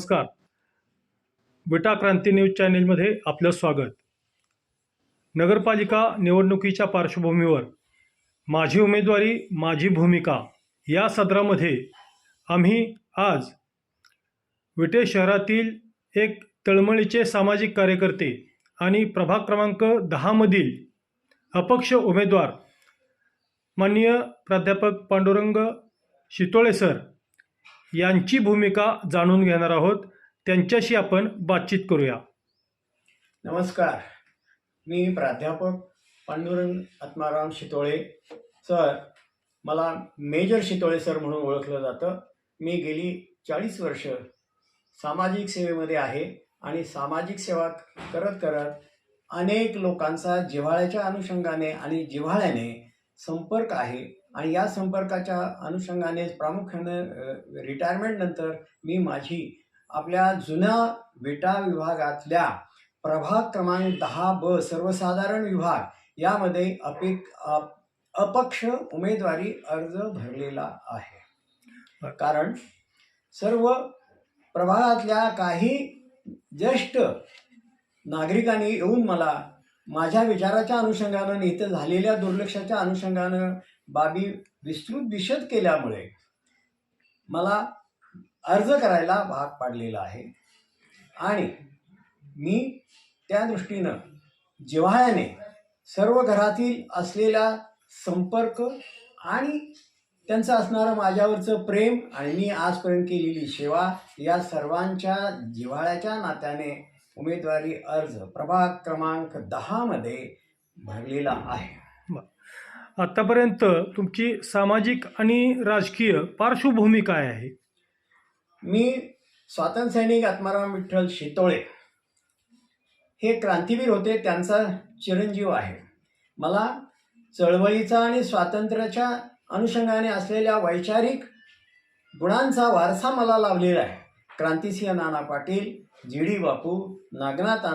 नमस्कार. विटा क्रांती न्यूज चॅनेलमध्ये आपलं स्वागत. नगरपालिका निवडणुकीच्या पार्श्वभूमीवर माझी उमेदवारी माझी भूमिका या सदरामध्ये आम्ही आज विटे शहरातील एक तळमळीचे सामाजिक कार्यकर्ते आणि प्रभाग क्रमांक दहामधील अपक्ष उमेदवार माननीय प्राध्यापक पांडुरंग शितोळे सर यांची भूमिका जाणून घेणार आहोत. त्यांच्याशी आपण बातचीत करूया. नमस्कार. मी प्राध्यापक पांडुरंग आत्माराम शितोळे. सर मला मेजर शितोळे सर म्हणून ओळखलं जातं. मी गेली चाळीस वर्ष सामाजिक सेवेमध्ये आहे आणि सामाजिक सेवा करत करत अनेक लोकांचा जिव्हाळ्याच्या अनुषंगाने आणि जिव्हाळ्याने संपर्क आहे. आणि या संपर्काच्या अनुषंगाने प्रामुख्याने रिटायरमेंटनंतर मी माझी आपल्या जुन्या विटा विभागातल्या प्रभाग क्रमांक दहा ब सर्वसाधारण विभाग यामध्ये अपेक अप- अपक्ष उमेदवारी अर्ज भरलेला आहे. कारण सर्व प्रभागातल्या काही ज्येष्ठ नागरिकांनी येऊन मला माझ्या विचाराच्या अनुषंगानं आणि इथं झालेल्या दुर्लक्षाच्या अनुषंगानं बाबी विस्तृत विशद केल्यामुळे मला अर्ज करायला भाग पाडलेला आहे. आणि मी त्या दृष्टीनं जिव्हाळ्याने सर्व घरातील असलेला संपर्क आणि त्यांचं असणारं माझ्यावरचं प्रेम आणि मी आजपर्यंत केलेली सेवा या सर्वांच्या जिव्हाळ्याच्या नात्याने उमेदवारी अर्ज प्रभाग क्रमांक दहामध्ये भरलेला आहे. आत्तापर्यंत तुमची सामाजिक आणि राजकीय पार्श्वभूमी काय आहे? मी स्वातंत्र्य सैनिक आत्माराम विठ्ठल शितोळे. हे क्रांतीवीर होते त्यांचा चिरंजीव आहे. मला चळवळीचा आणि स्वातंत्र्याच्या अनुषंगाने असलेल्या वैचारिक गुणांचा वारसा मला लाभलेला आहे. क्रांतिसिंह नाना पाटील जी डी बापू नागनाथ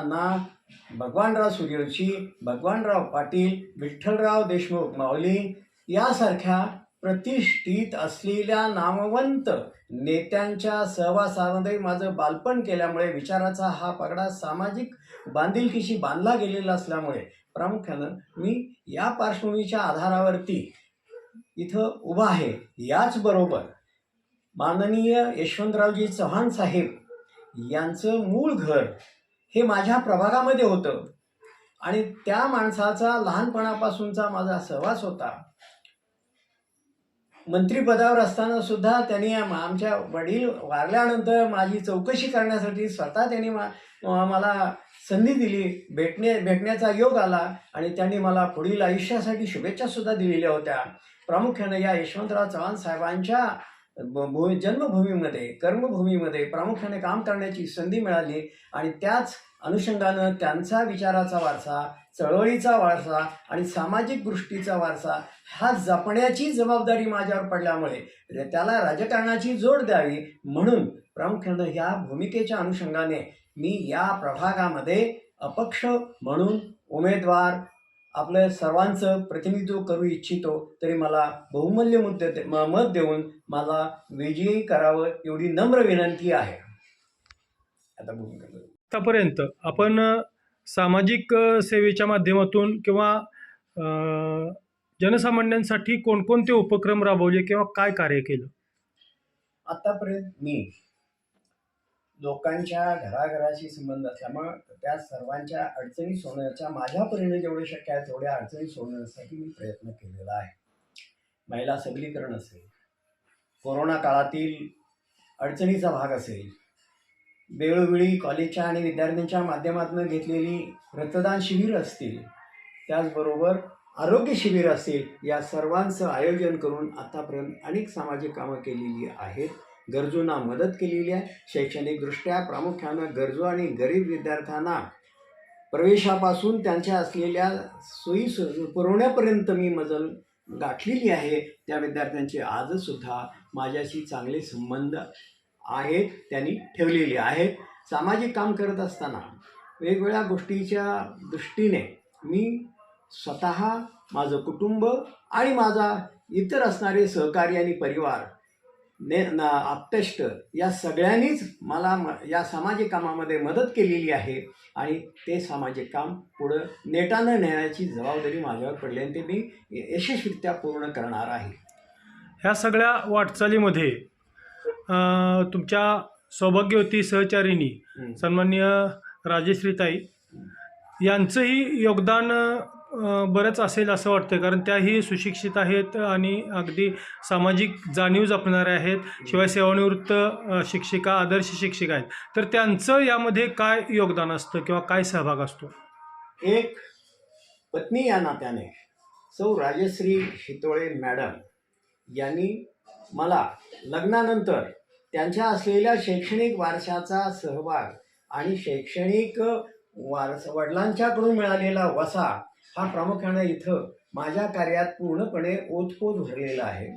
भगवानराव सूर्यवंशी भगवानराव पाटील विठ्ठलराव देशमुख माऊली यासारख्या प्रतिष्ठित असलेल्या नामवंत नेत्यांच्या सहवासामध्ये माझं बालपण केल्यामुळे विचाराचा हा पगडा सामाजिक बांधिलकीशी बांधला गेलेला असल्यामुळे प्रामुख्यानं मी या पार्श्वभूमीच्या आधारावरती इथं उभा आहे. याचबरोबर माननीय यशवंतरावजी चव्हाण साहेब यांचं मूळ घर हे माझ्या प्रभागामध्ये होतं. आणि त्या माणसाचा लहानपणापासूनचा माझा सहवास होता. मंत्रिपदावर असताना सुद्धा त्यांनी आमच्या वडील वारल्यानंतर माझी चौकशी करण्यासाठी स्वतः त्यांनी मा मला संधी दिली. भेटणे भेटण्याचा योग आला आणि त्यांनी मला पुढील आयुष्यासाठी शुभेच्छासुद्धा दिलेल्या होत्या. प्रामुख्याने या यशवंतराव चव्हाण साहेबांच्या ब- भू जन्मभूमीमध्ये कर्मभूमीमध्ये प्रामुख्याने काम करण्याची संधी मिळाली आणि त्याच अनुषंगानं त्यांचा विचाराचा वारसा चळवळीचा वारसा आणि सामाजिक दृष्टीचा वारसा हा जपण्याची जबाबदारी माझ्यावर पडल्यामुळे त्याला राजकारणाची जोड द्यावी म्हणून प्रामुख्यानं ह्या भूमिकेच्या अनुषंगाने मी या प्रभागामध्ये अपक्ष म्हणून उमेदवार आपलं सर्वांचं प्रतिनिधित्व करू इच्छितो तरी मला बहुमूल्य मुद्दे दे- मत देऊन मला विजयी करावं एवढी नम्र विनंती आहे आता. आतापर्यंत आपण सामाजिक सेवेच्या माध्यमातून किंवा जनसामान्यांसाठी कोणकोणते उपक्रम राबवले किंवा काय कार्य केलं आतापर्यंत मी लोकांच्या घराघराशी संबंध असल्यामुळं त्या सर्वांच्या अडचणी सोडण्याच्या माझ्या परीने जेवढे शक्य आहे तेवढ्या अडचणी सोडवण्यासाठी मी प्रयत्न केलेला आहे. महिला सबलीकरण असेल कोरोना काळातील अडचणीचा भाग असेल वेळोवेळी कॉलेजच्या आणि विद्यार्थ्यांच्या माध्यमातून घेतलेली रक्तदान शिबिर असतील त्याचबरोबर आरोग्य शिबिर असतील या सर्वांचं आयोजन करून आतापर्यंत अनेक सामाजिक कामं केलेली आहेत. गरजूंना मदत केलेली आहे. शैक्षणिकदृष्ट्या प्रामुख्यानं गरजू आणि गरीब विद्यार्थ्यांना प्रवेशापासून त्यांच्या असलेल्या सोयी सु पुरवण्यापर्यंत मी मजल गाठलेली आहे. त्या विद्यार्थ्यांचे आजसुद्धा माझ्याशी चांगले संबंध आहेत. त्यांनी ठेवलेले आहेत. सामाजिक काम करत असताना वेगवेगळ्या गोष्टीच्या दृष्टीने मी स्वतः माझं कुटुंब आणि माझा इतर असणारे सहकारी आणि परिवार ने न आप्तेष्ट या सगळ्यांनीच मला म या सामाजिक कामामध्ये मदत केलेली आहे आणि ते सामाजिक काम पुढं नेटानं नेण्याची जबाबदारी माझ्यावर पडली आणि ते मी यशस्वीरित्या पूर्ण करणार आहे ह्या सगळ्या वाटचालीमध्ये तुमच्या सौभाग्यवती सहचारिणी. सन्माननीय राजेश्रीताई यांचंही योगदान बरंच असेल असं वाटतं कारण त्याही सुशिक्षित आहेत आणि अगदी सामाजिक जाणीव जपणाऱ्या आहेत. शिवाय सेवानिवृत्त शिक्षिका आदर्श शिक्षिका आहेत. तर त्यांचं यामध्ये काय योगदान असतं किंवा काय सहभाग असतो? एक पत्नी या नात्याने. सौ राजश्री शितोळे मॅडम यांनी मला लग्नानंतर त्यांच्या असलेल्या शैक्षणिक वारशाचा सहभाग आणि शैक्षणिक वारस वडिलांच्याकडून मिळालेला वसा हा प्रामुख्याने इथं माझ्या कार्यात पूर्णपणे ओतपोत भरलेला आहे.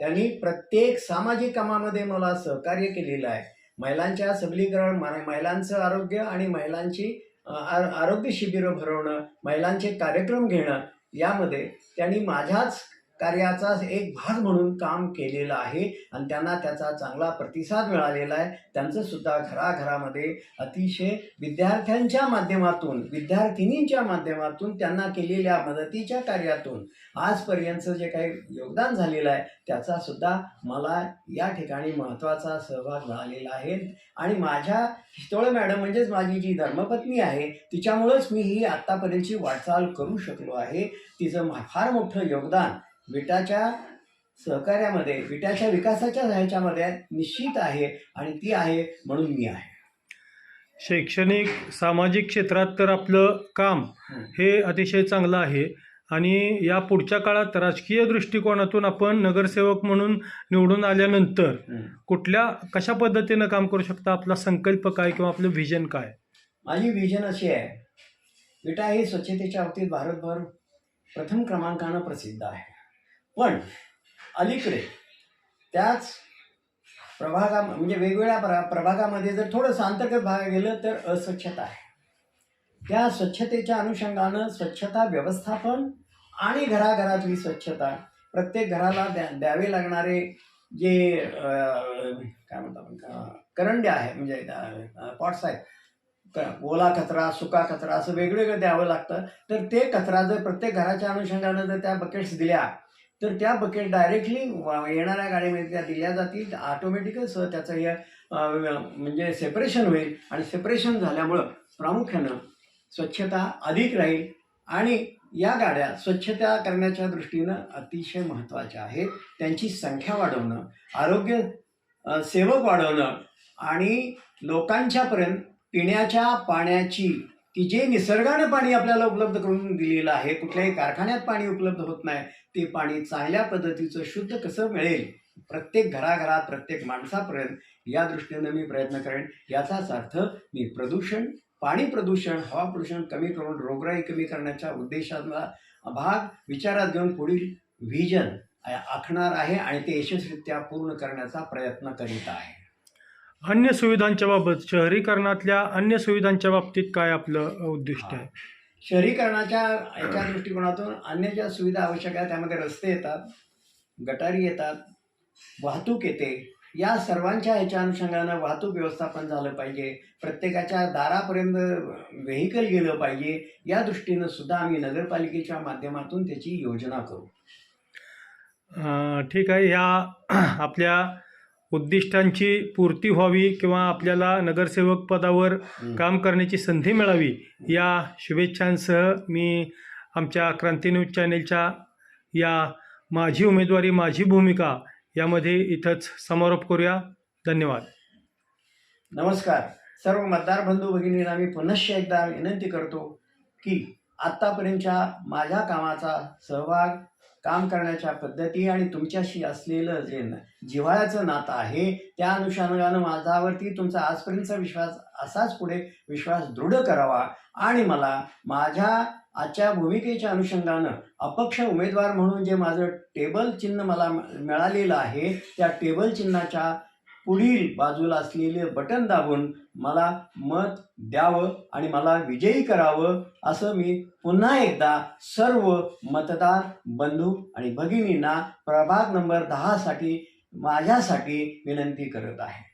त्यांनी प्रत्येक सामाजिक कामामध्ये मला सहकार्य केलेलं आहे. महिलांच्या सबलीकरण मा- महिलांचं आरोग्य आणि महिलांची आर आरोग्य शिबिरं भरवणं महिलांचे कार्यक्रम घेणं यामध्ये त्यांनी माझ्याच कार्याचा एक भाग म्हणून काम केलेलं आहे आणि त्यांना त्याचा चांगला प्रतिसाद मिळालेला आहे. त्यांचं सुद्धा घराघरामध्ये अतिशय विद्यार्थ्यांच्या माध्यमातून विद्यार्थिनींच्या माध्यमातून त्यांना केलेल्या मदतीच्या कार्यातून आजपर्यंतचं जे काही योगदान झालेलं आहे त्याचा सुद्धा मला या ठिकाणी महत्त्वाचा सहभाग मिळालेला आहे. आणि माझ्या हिस्तोळे मॅडम म्हणजेच माझी जी धर्मपत्नी आहे तिच्यामुळंच मी ही आत्तापर्यंतची वाटचाल करू शकलो आहे. तिचं फार मोठं योगदान विटाच्या सहकार्यामध्ये विटाच्या विकासाच्या ह्याच्यामध्ये निश्चित आहे आणि ती आहे म्हणून मी आहे. शैक्षणिक सामाजिक क्षेत्रात तर आपलं काम हे. अतिशय चांगलं आहे आणि या पुढच्या काळात राजकीय दृष्टिकोनातून आपण नगरसेवक म्हणून निवडून आल्यानंतर कुठल्या कशा पद्धतीनं काम करू शकता? आपला संकल्प काय किंवा आपलं व्हिजन काय? माझी विजन अशी आहे. विटा ही स्वच्छतेच्या बाबतीत भारतभर प्रथम क्रमांकानं प्रसिद्ध आहे. पण अलीकडे त्याच प्रभागा म्हणजे वेगवेगळ्या प्र प्रभागामध्ये जर थोडंसं अंतर्गत भाग गेलं तर अस्वच्छता आहे. त्या स्वच्छतेच्या अनुषंगानं स्वच्छता व्यवस्थापन आणि घराघरातली स्वच्छता प्रत्येक घराला द्या द्यावे लागणारे जे काय म्हणतो आपण करंडे करंड्या आहे म्हणजे पॉट्स आहेत क- ओला कचरा सुका कचरा असं वेगवेगळं द्यावं लागतं. तर ते कचरा जर प्रत्येक घराच्या अनुषंगानं जर त्या बकेट्स दिल्या तर त्या बकेट डायरेक्टली येणाऱ्या गाडीमध्ये म्हणजे त्या दिल्या जातील. ऑटोमॅटिकच त्याचं हे म्हणजे सेपरेशन होईल. आणि सेपरेशन झाल्यामुळं प्रामुख्यानं स्वच्छता अधिक राहील. आणि या गाड्या स्वच्छता करण्याच्या दृष्टीनं अतिशय महत्त्वाच्या आहेत. त्यांची संख्या वाढवणं आरोग्य सेवक वाढवणं आणि लोकांच्यापर्यंत पिण्याच्या पाण्याची की जे निसर्गानं पाणी आपल्याला उपलब्ध करून दिलेलं आहे कुठल्याही कारखान्यात पाणी उपलब्ध होत नाही ते पाणी चांगल्या पद्धतीचं शुद्ध कसं मिळेल? प्रत्येक घराघरात प्रत्येक माणसापर्यंत या दृष्टीनं मी प्रयत्न करेन. याचाच अर्थ मी प्रदूषण पाणी प्रदूषण हवा प्रदूषण कमी करून रोगराई कमी करण्याच्या उद्देशाचा भाग विचारात घेऊन पुढील व्हिजन आखणार आहे आणि ते यशस्वीरित्या पूर्ण करण्याचा प्रयत्न करीत आहे. अन्य सुविधांच्या बाबत शहरीकरणातल्या अन्य सुविधांच्या बाबतीत काय आपलं उद्दिष्ट आहे? शहरीकरणाच्या याच्या दृष्टिकोनातून अन्य ज्या सुविधा आवश्यक आहेत त्यामध्ये रस्ते येतात गटारी येतात वाहतूक येते. या सर्वांच्या ह्याच्या अनुषंगानं वाहतूक व्यवस्थापन झालं पाहिजे. प्रत्येकाच्या दारापर्यंत व्हेकल गेलं पाहिजे. या दृष्टीनं सुद्धा आम्ही नगरपालिकेच्या माध्यमातून त्याची योजना करू. ठीक आहे. ह्या आपल्या उद्दिष्टांची पूर्ती व्हावी किंवा आपल्याला नगरसेवक पदावर काम करण्याची संधी मिळावी या शुभेच्छांसह मी आमच्या क्रांती न्यूज चॅनेलच्या या माझी उमेदवारी माझी भूमिका यामध्ये इथंच समारोप करूया. धन्यवाद. नमस्कार. सर्व मतदार बंधू भगिनींना मी पुनश्च एकदा विनंती करतो की आत्तापर्यंतच्या माझ्या कामाचा सहभाग काम करण्याच्या पद्धती आणि तुमच्याशी असलेलं जे जिव्हाळ्याचं नातं आहे त्या अनुषंगानं माझ्यावरती तुमचा आजपर्यंतचा विश्वास असाच पुढे विश्वास दृढ करावा. आणि मला माझ्या आजच्या भूमिकेच्या अनुषंगानं अपक्ष उमेदवार म्हणून जे माझं टेबल चिन्ह मला मिळालेलं आहे त्या टेबल चिन्हाच्या पुढील बाजूला असलेले बटन दाबून मला मत द्यावं आणि मला विजयी करावं असं मी पुन्हा एकदा सर्व मतदार बंधू आणि भगिनींना प्रभाग नंबर दहासाठी माझ्यासाठी विनंती करत आहे.